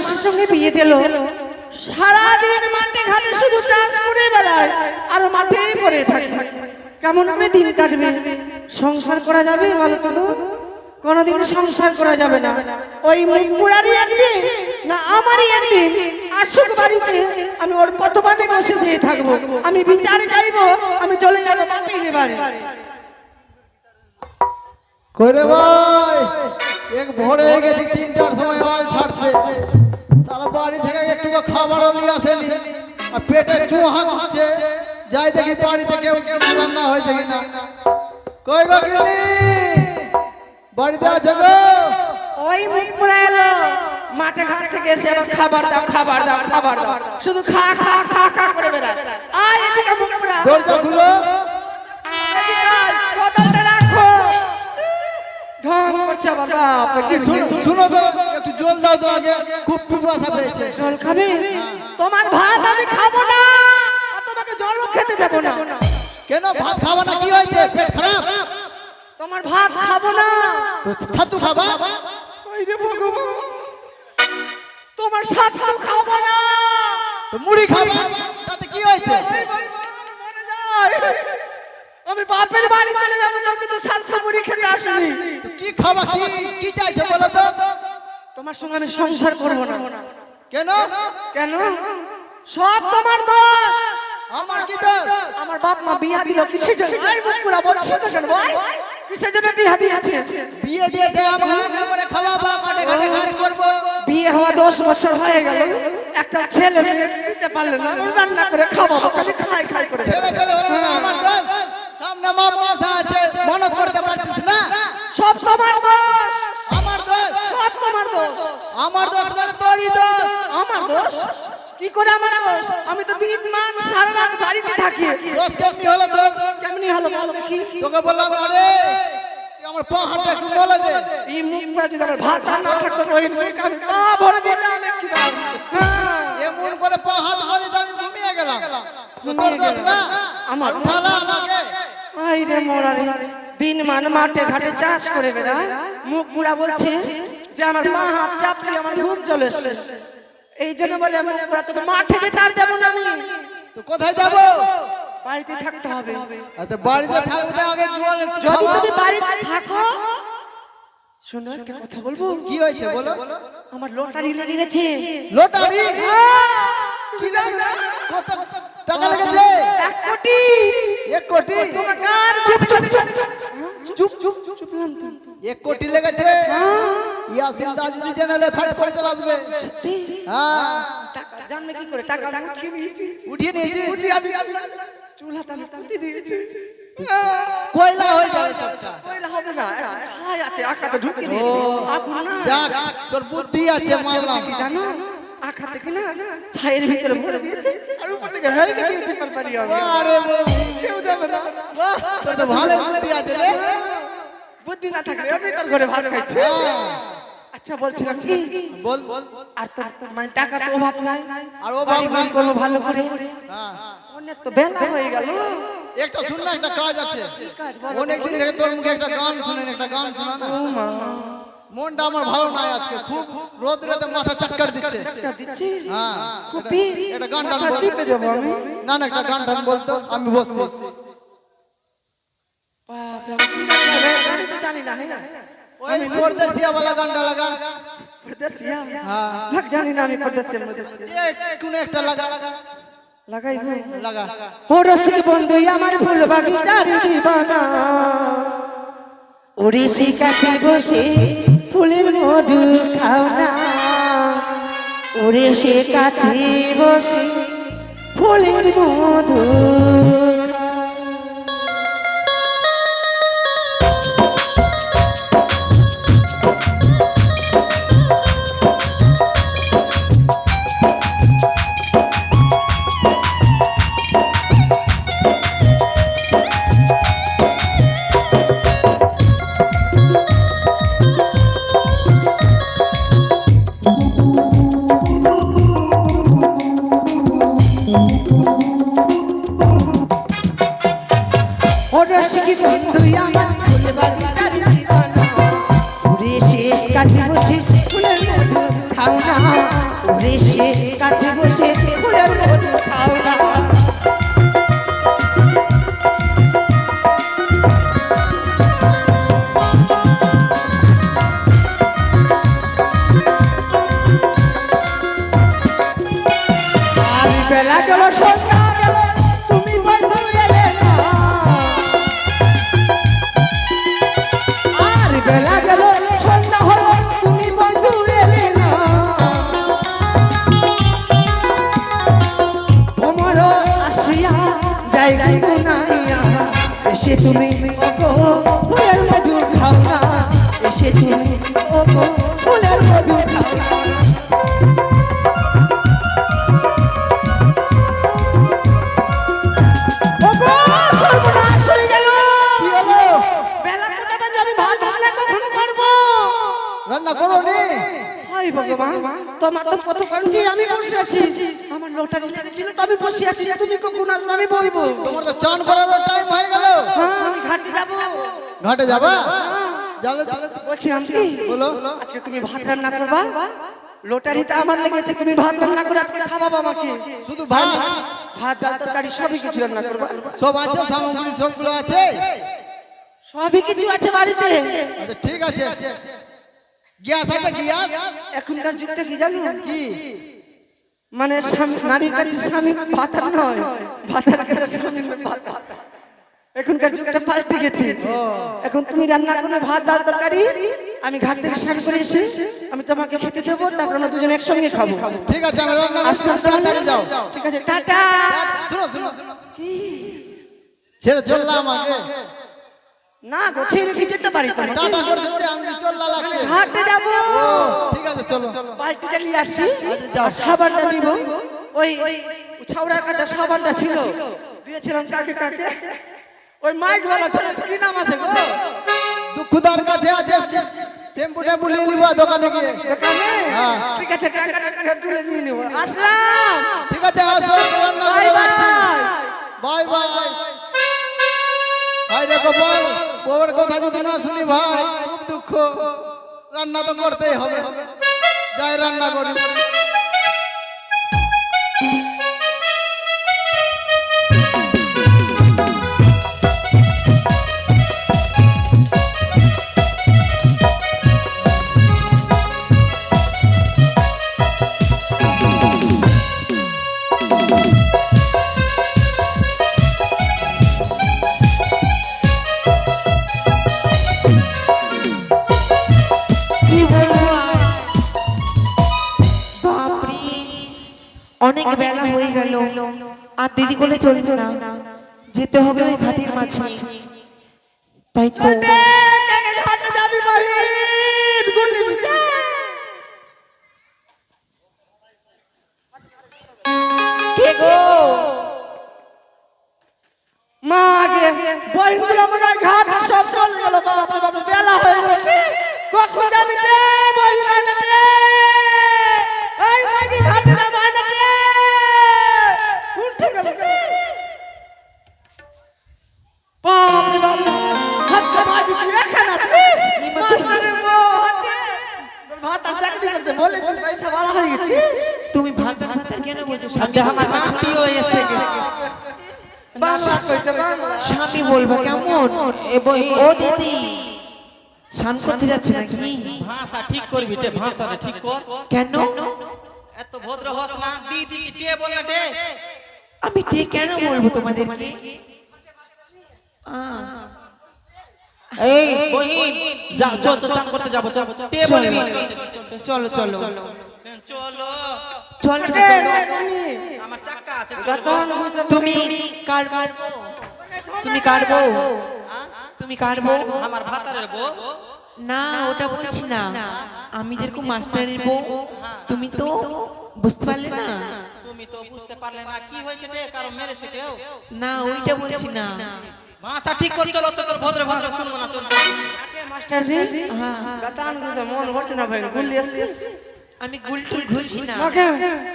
মানুষের সঙ্গে বিয়ে দিল। সারাদিন মাঠে ঘাটে শুধু চাষ করে বেড়ায়, আর মাঠেই পড়ে থাকে। কেমন করে দিন কাটবে? সংসার করা যাবে বলো তো? কোনোদিন সংসার করা যাবে না। ওই মুরারি একদিন না আমারই একদিন আসুক বাড়িতে, আমি ওর পথবানে বসে দিয়ে থাকব। আমি বিচারে যাইবো, আমি চলে যাব বাপির বাড়ি। করে ভাই? এক ভোরে গেছি তিনটার সময় আল ছাড়তে। সারা বাড়ি থেকে একটু খাবারও নিয়ে আসেনি। আর পেটে চুহা হচ্ছে যাই দেখি বাড়িতে কেউ কিছু রান্না হয়েছে কিনা। কই গিন্নি? বাড়িতে আছো গো? ওই মুখ পুরা এলো। মাঠে ঘাট থেকে এসে আমার খাবার দাও খাবার দাও খাবার দাও। শুধু খা খা খা খা করে বেড়ায়। আয় এদিকে মুখ পুরা দরজা খুলো। কোদালটা রাখো। ঢং করছে কি শুনো শুনো জল দাও তো আগে খুব পিপাসা পেয়েছে। জল খাবে? তোমার ভাত আমি খাব না আর তোমাকে জলও খেতে দেবো না। কেন ভাত খাব না? কি হয়েছে? পেট খারাপ? তোমার ভাত খাব না। ছাতু খাবা? ওই রে ভগবান তোমার সাথে খাব না। তো মুড়ি খাবা? তাতে কি হয়েছে? মরে যাই। আমি বাপের বাড়ি চলে যাব তোর কিন্তু শান্ত মুড়ি খেতে আসবি তো কি খাবা? কি কি চাইছো বলো তো? তোমার সঙ্গে আমি সংসার করব না। কেন? কেন? সব তোমার দোষ। আমার কি দোষ? আমার বাপ মা বিয়া দিল কিসের জন্য? মুখ পুরা বলছিস না কেন বল? কিসের জন্য বিয়া দিয়েছে? বিয়ে দিয়েছে আমাকে রান্না করে খাওয়াবা মাঠে ঘাটে কাজ করব। বিয়ে হওয়া দশ বছর হয়ে গেল। একটা ছেলে মেয়ে দিতে পারলে না রান্না করে খাওয়াবো খালি খাই খাই করে ছেলে পেলে হলো না আমার দোষ। সামনে মা মনসা আছে মনত করতে পারছিস না? সব তোমার আমার দোষ সব তোমার দোষ আমার দোষ মানে তোরই দোষ। আমার দোষ? কি করে আমার দোষ? আমি তো দিন মান সারা রাত বাড়িতে থাকি। দোষ কেমনি হলো তোর? কেমনি হলো বল দেখি। তোকে বললাম আরে আমার পা হাতটা একটু বলে দে। এই মুখ পুরা যদি আমার ভাত না থাকতো ওই মুখ আমি পা ভরে কি পারব? হ্যাঁ এমন করে পা হাত মারি তো আমি ঘুমিয়ে গেলাম। তোর দোষ না আমার উঠালা আমাকে। আই রে মোরারে দিন মান মাঠে ঘাটে চাষ করে বেড়ায়। মুখ মুড়া বলছে যে আমার পা হাত চাপলে আমার ঘুম চলে এসছে এই জন্য বলে আমি তোকে মাঠে যেতে আর যাব না আমি। তো কোথায় যাব? বাড়িতে থাকতে হবে। আচ্ছা বাড়িতে থাকতে আগে জল যদি। তুমি বাড়িতে থাকো শোনো একটা কথা বলব? কি হয়েছে বলো? আমার লটারি লেগে গেছে। লটারি? কি জানি কত টাকা লেগেছে? এক কোটি। এক কোটি? তোমাকে আর চুপ চুপ চুপ তো এক কোটি লেগেছে। ইয়াসিন দাস যদি চ্যানেলে ফাইট করে চলে আসবে। সত্যি? হ্যাঁ। টাকা জানলে কি করে? টাকা আমি উঠিয়ে নিয়েছি। উঠিয়ে নিয়েছি। উঠিয়ে আমি চুলাতে আমি পুঁতি দিয়েছি। কয়লা হয়ে যাবে সবটা। কয়লা হবে না ছাই আছে আখাতে ঢুকিয়ে দিয়েছি। আগুন না যাক তোর বুদ্ধি আছে মানলাম। কি জানো? আখা থেকে না ছাইয়ের ভিতরে ভরে দিয়েছে। আর উপর থেকে হেলকে দিয়েছে পালপারি আমি। আরে কেউ যাবে না। তোর তো ভালো বুদ্ধি আছে রে। বুদ্ধি না থাকলে আমি তোর ঘরে ভাত খাইছি আচ্ছা বলছিলাম কি? বল। আর তোর মানে টাকার তো অভাব নাই। আর অভাব নাই। করব ভালো করে। অনেক তো বেলা হয়ে গেল। একটা শুন না একটা কাজ আছে। বলো? অনেকদিন থেকে তোর মুখে একটা গান শুনেন একটা গান শোনা না? মনটা আমার ভালো নাই আজকে খুব রোদ রোদে মাথা চাক্কর দিচ্ছে। টাকা দিচ্ছি? হ্যাঁ। খুপি এটা গান টান চিপে দেবো আমি। না না একটা গান টান বলতো আমি বসছি। আমি গান গাইবে? গানই তো জানি না হ্যাঁ ওই পরদেশিয়া वाला গানটা লাগা। পরদেশিয়া? ভাগ জানি না আমি পরদেশিয়ার মধ্যে। যে কোন একটা লাগা। লাগাই লাগা। ও রসিক বন্ধু আমার ফুল বাগিচার দিবানা। ওড়িশি কাছে বসে ফুলের মধু খাও না। সে কাছে বসে ফুলের মধু। রসিক বন্ধু আমার ফুল বাগিচার দিবানা কাছে বসে ফুলের মধু খাও না। ঘুরে কাছে বসে ফুলের মধু খাও না। বেলা গেল সন্ধ্যা। যাই গুনাইয়া এসে তুমি ওগো ফুলের মধু খাও না এসে তুমি ওগো ফুলের মধু খাও না রান্না করো নি হাই ভগবান তোমার তো কত কাঞ্জি আমি বসে আছি। আমার লটারি লেগেছিল তো আমি বসে আছি তুমি কখন আসবে আমি বলব। তোমার তো চান করার টাইম হয়ে গেল। হ্যাঁ আমি ঘাটে যাব। ঘাটে যাবা? যাবে বলছিলাম কি বলো। আজকে তুমি ভাত রান্না করবা? লটারিতে আমার লেগেছে তুমি ভাত রান্না করে আজকে খাওয়াবো আমাকে। শুধু ভাত? ভাত ডাল তরকারি সবই কিছু রান্না করবা। সব আছে সামগ্রী সবগুলো আছে? সবই কিছু আছে বাড়িতে। আচ্ছা ঠিক আছে। গ্যাস আছে গ্যাস? এখনকার যুগটা কি জানো? কি? মানে নারীর কাছে স্বামী ভাতার নয়। ভাতার কাছে স্বামী ভাতা এখনকার যুগটা পাল্টে গেছে। এখন তুমি রান্না করো ভাত ডাল তরকারি আমি ঘাট থেকে স্নান করে এসে আমি তোমাকে খেতে দেবো তারপর আমরা দুজন একসঙ্গে খাব। ঠিক আছে আমি রান্না আসলাম তাড়াতাড়ি যাও। ঠিক আছে টাটা। শুনো শুনো ছেড়ে চললাম আগে। না গোছে রেখে যেতে পারি তোমাকে? টাটা করে দিতে আমি চললা লাগছে ঘাটে যাব। আছে চলো। বালতিটা নিয়ে আসি আর সাবানটা নিব। ওই ছাউড়ার কাছে সাবানটা ছিল। দিয়েছিলাম কাকে কাকে। ওই মাইক ওয়ালা ছেলে কি নাম আছে গো? দুঃখদার কাছে আছে। শ্যাম্পু ট্যাম্পু নিয়ে নিবো দোকানে গিয়ে। দোকানে? হ্যাঁ। ঠিক আছে টাকা টাকা তুলে নিয়ে নেব। আসলাম। ঠিক আছে আসো রান্না করে বাই বাই ভাই দেখো বল বউয়ের কথা যদি না শুনি ভাই খুব দুঃখ। রান্না তো করতেই হবে। যাই রান্না করি। চলছে না। যেতে হবে ওই ঘাটের মাঝে। তাই তো। মা গে বহিন সব চলে গেল। বেলা হয়ে কখন যাবি রে? ভাতার কেন বলছো স্বামী আমার নাতিও এসে বাংলা কইছে বাংলা স্বামী বলব কেমন ও দিদি স্নান করতে যাচ্ছ নাকি ভাষা ঠিক করবি তে ভাষা ঠিক কর কেন এত ভদ্র হস না দিদি কি কে বললে রে আমি ঠিক কেন বলব তোমাদেরকে আহ, এই বহিন যা চল চল চান করতে যাব চল চলো চলো চলো। চলো রে, আমার চাক্কা আছে গতন তুমি তুমি কাটবো। তুমি কাটবো। আমার ভাতারের বউ। না ওটা বলছি না। আমি যেরকম মাস্টারের বউ তুমি তো বুঝতে পারলে না। তুমি তো বুঝতে পারলে না। কি হয়েছে রে? কারও মেরেছে কেউ? না ওইটা বলছি না। ভাষা ঠিক কর চলো তো তোর ভদ্র ভাষা শুনব না চল। মাস্টার রে? হ্যাঁ। গতান বুঝে মন ভরছে না ভাই গুলি আসছিস? আমি গুলটুল ঘুষি না। মাকে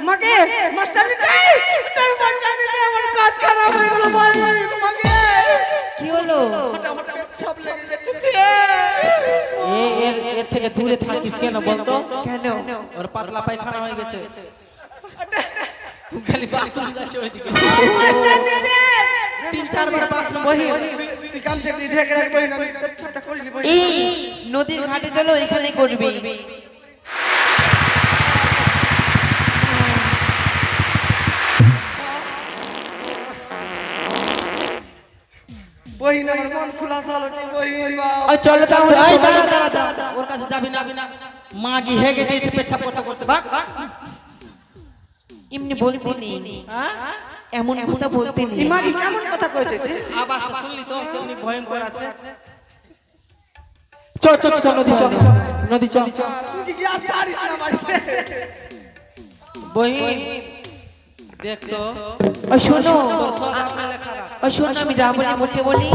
মাকে মাস্টার নিটাই তাই মাস্টার নিটাই আমার কাজ খারাপ হয়ে গেল ভাই মাকে কি হলো? লেগে যাচ্ছে। এ এর এর থেকে দূরে থাকিস কেন বলতো? কেন? ওর পাতলা পায়খানা হয়ে গেছে। খালি বাথরুম যাচ্ছে ওইদিকে। মাস্টার নিটাই তিন চারবার বাথরুম বহি তুই তুই কাম ছেড়ে দিয়ে ঢেকে রাখ বহি আমি পেছাবটা বহি এই নদীর ঘাটে চলো এখানে করবি। বহি না আমার মন খোলা চলো বহি বাপ আর চলো দাঁড়া দাঁড়া দাঁড়া। ওর কাছে যাবি না। মাগি হেগে দিয়েছে পেছাব করতে করতে। ভাগ। এমনি বলতে নেই। হ্যাঁ? এমন কথা বলতে নেই। ইমাগি কেমন কথা কইছে তুই? আওয়াজটা শুনলি তো কেমনি ভয়ঙ্কর আছে। চল চল চল নদী চল নদী চল। তুই কি গ্যাস ছাড়িস না বাড়িতে? বহিন। দেখ। ও শোনো। তোর সব আপনার খারাপ ও শোনো আমি যা বলি মুখে বলি।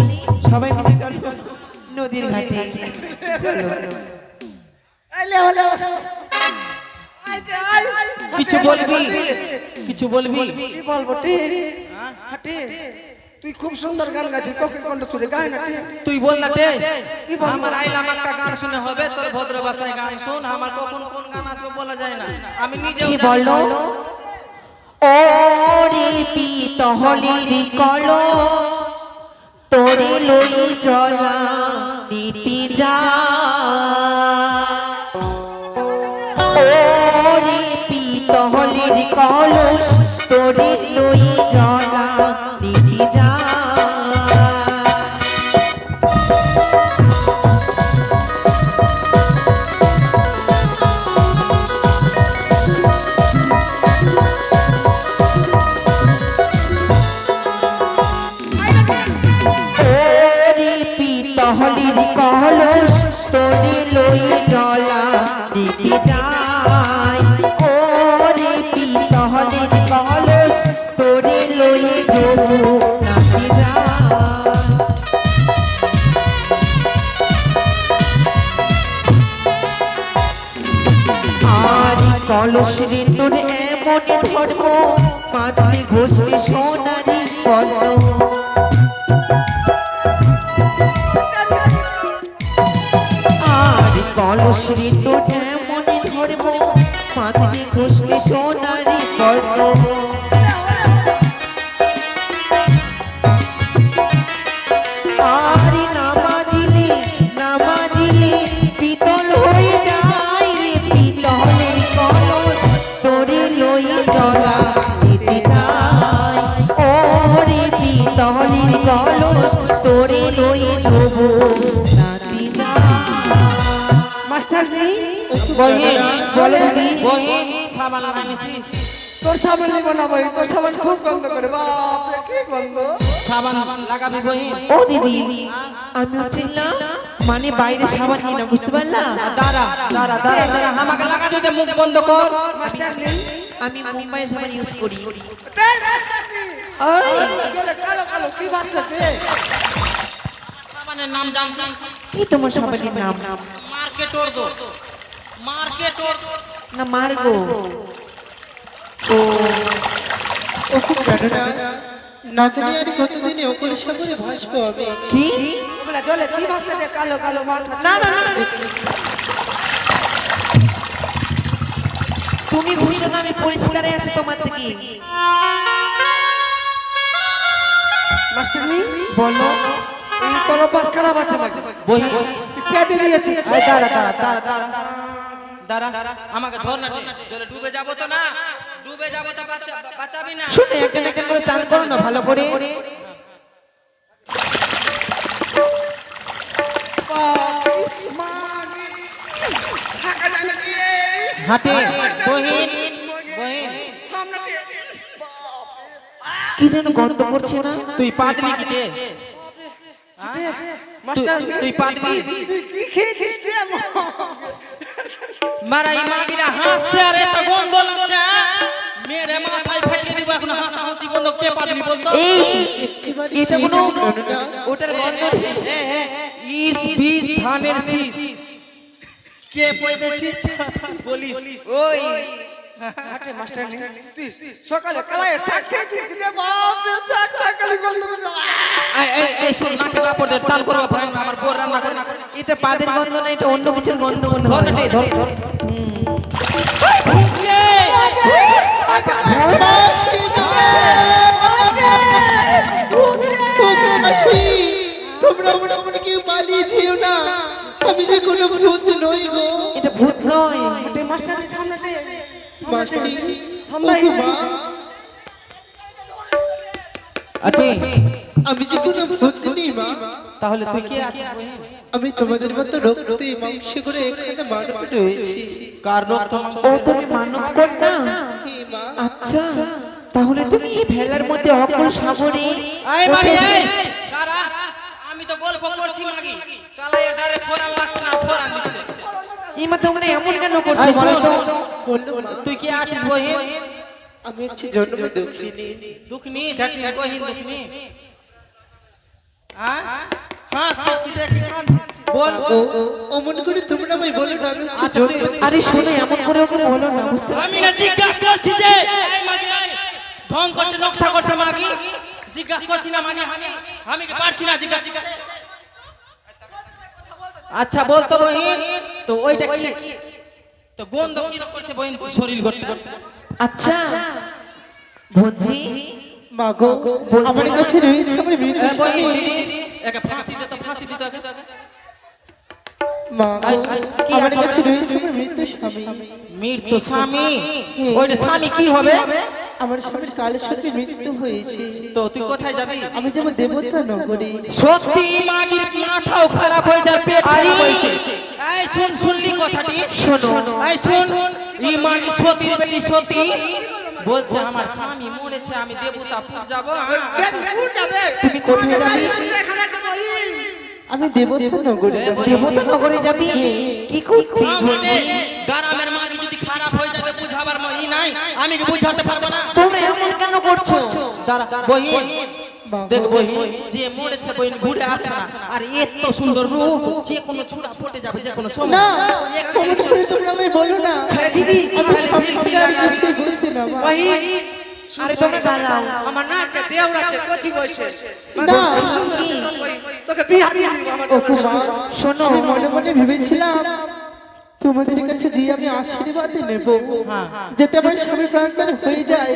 সবাই মিলে চলো নদীর ঘাটে। চলো। আইলে হলে। আইতে আই। কিছু বলবি? কিছু বলবি? কি বলব তুই খুব সুন্দর গান গাছিস কোকিল কণ্ঠ সুরে গায় না তুই বল না তে কি বলব? আমার আইলাম একটা গান শুনে হবে তোর ভদ্র ভাষায় গান শুন। আমার কখন কোন গান আসবে বলা যায় না। আমি নিজেও কি বলো? ও রে পিতহলির কল তোরে লই জলা নীতি যা। ওরে পিত পিতহলির কল তোরে লই জলা নীতি যা। মাতলে ঘষলে সোনারি পদ্ম আর নামাজিলে নামাজিলে পিতল হয়ে যায় রে, পিতলের কলস তোরে লই যায় মাস্টার নেই বহিন চলে বহিন সাবান আনিছিস তোর সাবান নিব না ভাই তোর সাবান খুব গন্ধ করে বাপ রে কি গন্ধ? সাবান লাগাবি বহিন। ও দিদি আমি হচ্ছে না মানে বাইরে সাবান কিনা বুঝতে পারলা? দাঁড়া দাঁড়া দাঁড়া দাঁড়া আমাকে লাগা দিতে মুখ বন্ধ কর। মাস্টার আমি মুম্বাইয়ের সাবান ইউজ করি। চলে কালো কালো কি ভাষা রে সাবানের নাম জানছিস কি তোমার সাবানের নাম? মার্কেট ওর দো। মার্কেট ওর না মার্গো। ও না জানি আর কতদিনে অকুল সাগরে ভাসবো আমি কি? ওগুলা চলে কি কালো কালো মাথা না না না তুমি ঘুষো না আমি পরিষ্কারে আছি তোমার থেকে মাস্টার বলো। এই তোর পাস খারাপ আছে মাঝে পেতে দিয়েছিস। দাঁড়া দাঁড়া দাঁড়া দাঁড়া। দাঁড়া আমাকে ধর না চলে ডুবে যাব তো না। ডুবে যাব তো বাঁচা- বাঁচাবি না। শুনে একজন একজন করে চান করো না ভালো করে। হাতে বহিন বহিন। কি? যেন গন্ধ করছে না? তুই পাতলি কি রে? মাস্টার তুই- তুই পাতলি। তুই কি খেয়েছিস রে মারা এই মাগিরা হাসছে আর এত গন্ধ লাগছে হ্যাঁ? মেরে মাথায় ফেটে দিব এখন হাসা হাসি বন্ধ কে পাদবি বলতো? এই এটা কোনো ওটার গন্ধ? ইস বীজ ধানের শীষ। কে পয়দেছিস বলিস। ওই হাটে মাস্টার নেই তুই সকালে কালায় শাক খেয়েছিস কি বাপ রে শাক সকালে গন্ধ করছে এই এই এই শোন নাকে কাপড় দে চাল করবা ভাই আমার বোর রান্না করে এটা পাদের গন্ধ না এটা অন্য কিছুর গন্ধ মনে ধর হয় ধর। তোমরা মনে মনে কেউ পালিয়ে যেও না। আমি যে কোনো ভূত নই গো। এটা ভূত নয়। হাটে মাস্টার সামনে আমি যে কোনো মা তাহলে তুই কে আছিস আমি তোমাদের মতো রক্তে মাংস করে এখানে মানব রয়েছি। কার রক্ত মাংস? ও তুমি মানব কন্যা আচ্ছা তাহলে তুমি এই ভেলার মধ্যে অকল সাগরে এই মাগি এই দাঁড়া আমি তো গল্প করছি মাগি। কালাইয়ের ধারে ফোরান লাগছে না ফোরান দিচ্ছে। ইমা তোমরা এমন কেন করছ বলো? তো তুই কে আছিস বহিন? আমি হচ্ছে জন্ম দুঃখিনী। দুঃখনি ঝাটনি বহিন দুঃখনি হ্যাঁ হ্যাঁ সিসকিতে বল। ও অমন করে তোমরা আমায় বলো না আমি হচ্ছে আচ্ছা আরে শোনো এমন করে ওকে বলো না বুঝতে আমি না জিজ্ঞাসা করছি যে এই মাগি ঢং করছে নকশা করছে মাগি? জিজ্ঞাসা করছি না মাগি? আমি আমি কি পারছি না জিজ্ঞাসা আচ্ছা বলতো বহিন? তো ওইটা কি? তো গন্ধ কি করছে বহিন? শরীর করতে। আচ্ছা ভঞ্জি মাগো আমার কাছে রয়েছে আমার মৃত্যু বহিন একা ফাঁসি দিতে ফাঁসি দিতে আমার কাছে রয়েছে আমার স্বামী। মৃত্যু স্বামী? ওইটা স্বামী কি হবে? আমার স্বামীর কালের সাথে মৃত্যু হয়েছে। তো তুই কোথায় যাবি? আমি যেমন দেবতা নগরী। সত্যি মাগির মাথাও খারাপ হয়েছে আর পেট খারাপ হয়েছে। এই শুন শুনলি কথাটি? শোনো। এই শুন ই মাগি সতীর বেটি সতী বলছে আমার স্বামী মরেছে আমি দেবতাপুর যাব। তুমি কোথায় যাবি? আমি দেবতা নগরী যাব। দেবতা নগরে যাবি? কি করতে ভঞ্জি গ্রামের মাগি যদি খারাপ হয়ে যাবে বুঝাবার ম- ই নাই। আমি কি বুঝাতে পারব না? তোমরা এমন কেন করছ? দাঁড়া বহিন। দেখ বহিন যে মরেছে বহিন ঘুরে আসবে না। আর এত সুন্দর রূপ যে কোনো ছুড়া ফুটে যাবে যে কোনো সময়। না একটু অমন করে তোমরা আমায় বলো না। দিদি আমি স্বামী ছাড়া আর কিছুই বুঝছি না মা আরে তোমরা দাঁড়াও। আমার না একটা দেওর আছে কচি বয়সে না শোনো মনে মনে ভেবেছিলাম তোমাদের কাছে দিয়ে আমি আশীর্বাদ নেব। যাতে আমার স্বামী প্রাণদান হয়ে যায়।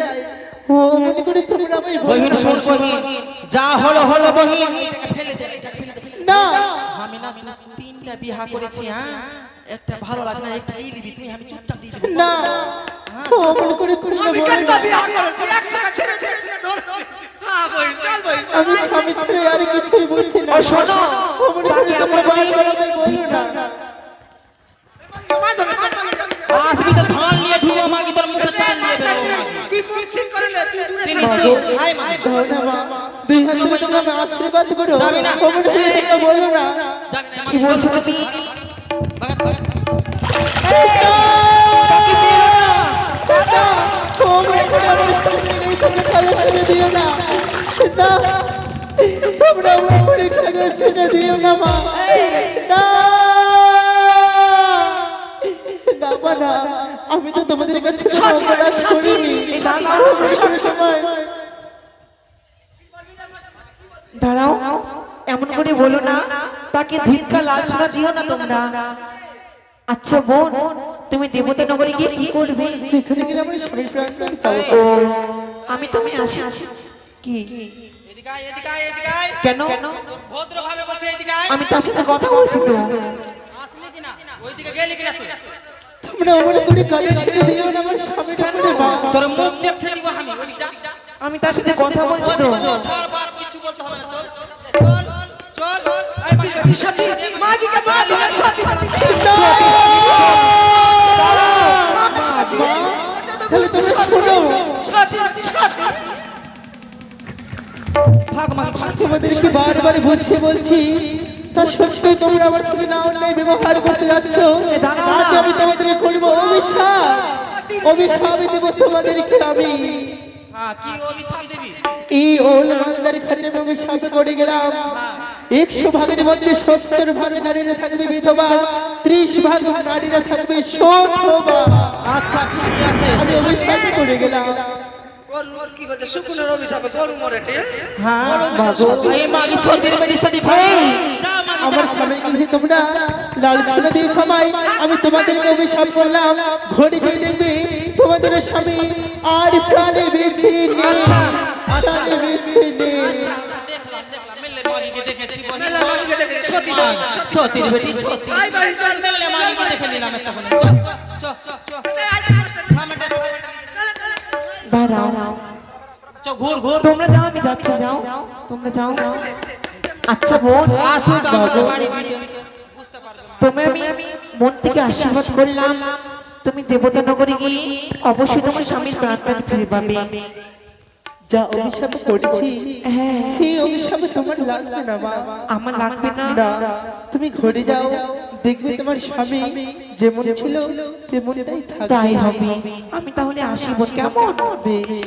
ও মনে করে তোমরা আমায় বহিন শোন বহিন যা হলো হলো বহিন ফেলে দে। না। আমি না তিনটা বিহা করেছি হ্যাঁ? একটা ভালো লাগছে না একটা এই দিবি তুই আমি চুপচাপ দিয়ে দেবো। না। ও মনে করে বলো কেনটা করেছি একশো কা ছেড়ে দিয়েছি না ধরেছি। হ্যাঁ আমি স্বামী ছেড়ে আর কিছুই বুঝছি না। ও শোনো। ও করে তোমরা বারবার আমায় বলো না। আসবি তো ধান নিয়ে ঢুবো মাগি তোর মুখে চাল নিয়ে দেবো কি মুখ ঠিক করে লে তুই দূরে চিনিস তুই হাই মাগি যাও না দুই হাত ধরে তোমরা আমায় আশীর্বাদ করো। যাবি না। ও করে তোমরা বলো না। কি বলছো তুমি আমার সামনে তোমরা কাজে ছেড়ে দিও না। না তোমরা আমার কাজে ছেড়ে দিও না মা। না না মা না। আমি তো তোমাদের কাছে কোনো অপরাধ করিনি। দাঁড়াও। তোমায় দাঁড়াও। এমন করে বলো না তাকে ধিক্কা লালচনা দিও না তোমরা। আচ্ছা বোন তুমি দেবতা নগরে গিয়ে কি করবে? সেখানে গেলে আমার স্বামী প্রাণ আমি তুমি আসি। কি। কেন। আমি তার সাথে কথা বলছি তো আসলি কিনা ওইদিকে গেলি কিনা তুই তোমরা অমন করে কাজে ছেড়ে দিও না আমার স্বামীটা তোর মুখ চেপে দিব আমি আমি তার সাথে কথা বলছি তো কিছু বলতে হবে না চল চল চল এই মাগি মাগিকে মা দিলে সতী মা তাহলে তোমরা শোনো মাগি ভাগ তোমাদেরকে বারবার বুঝিয়ে বলছি তা সত্ত্বেও তোমরা আমার সঙ্গে না অন্যায় ব্যবহার করতে যাচ্ছ। আজ আমি তোমাদের করব অভিশাপ। অভিশাপ দেবো তোমাদেরকে আমি। হ্যাঁ এই ওল মালদার খাটে অভিশাপ করে গেলাম। একশো ভাগের মধ্যে সত্তর ভাগে নারীরা থাকবে বিধবা ত্রিশ ভাগ নারীরা থাকবে শতবা আচ্ছা ঠিকই আছে। আমি অভিশাপ করে গেলাম। কি বলছে? শুকুনের অভিশাপে গরু মরেটে হ্যাঁ মাগো মাগি সতীর বেটি সতী ভাই। আমার স্বামীকে যে তোমরা লাল ছোলা দিয়ে আমি তোমাদেরকে অভিশাপ করলাম। ঘড়ি দিয়ে দেখবে তোমাদের স্বামী আর প্রাণে নেই। আচ্ছা, প্রাণে বেঁচে নেই। আচ্ছা। সতীর বেটি সতী। মাগিকে দেখে নিলাম একটা বলে। চল চল চল থাম দাঁড়াও। চ ঘুর ঘুর। তোমরা যাও আমি যাচ্ছি যাও। তোমরা যাও। আচ্ছা বোন। তুমি আমি মন থেকে আশীর্বাদ করলাম। তুমি দেবতা নগরে গিয়ে অবশ্যই তোমার স্বামীর প্রাণ প্রাণ ফিরে পাবে। যা অভিশাপ করেছি হ্যাঁ। সেই অভিশাপে তোমার লাগবে না মা। আমার লাগবে না। তুমি ঘরে যাও দেখবে তোমার স্বামী যেমন ছিল তেমনটাই তাই হবে। আমি তাহলে আসি বোন কেমন বেশ।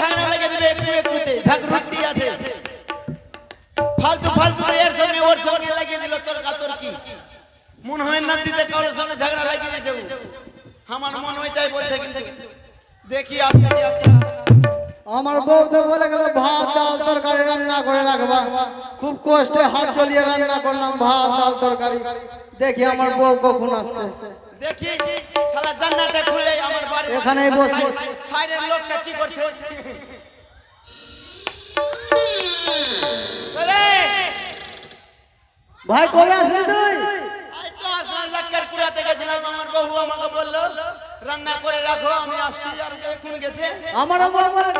ঝগড়া লাগিয়ে দিবে একটু একটুতে। ঝগড়ুটি আছে। ফালতু ফালতু এর সঙ্গে ওর সঙ্গে লাগিয়ে দিল, তোর কাতর কি? মনে হয় নদীতে কারোর সঙ্গে ঝগড়া লাগিয়ে ও। আমার মন ওইটাই বলছে কিন্তু। দেখি আসতে আসতে আমার বউ তো বলে গেল, ভাত, ডাল, তরকারি রান্না করে রাখবা। খুব কষ্টে হাত চলিয়ে রান্না করলাম, ভাত, ডাল, তরকারি। দেখি আমার বউ কখন আসছে। দেখি সালা জান্নাতে খুলে আমার বাড়ি এখানেই বসে সাইডের লোকটা কি করছে ভাই কবে আসলি তুই এই তো আসলাম লাক্কার পুরাতে গেছিলাম আমার বউ আমাকে বলল রান্না করে রাখো আমি আসছি আর এখন গেছে আমার বউ বলে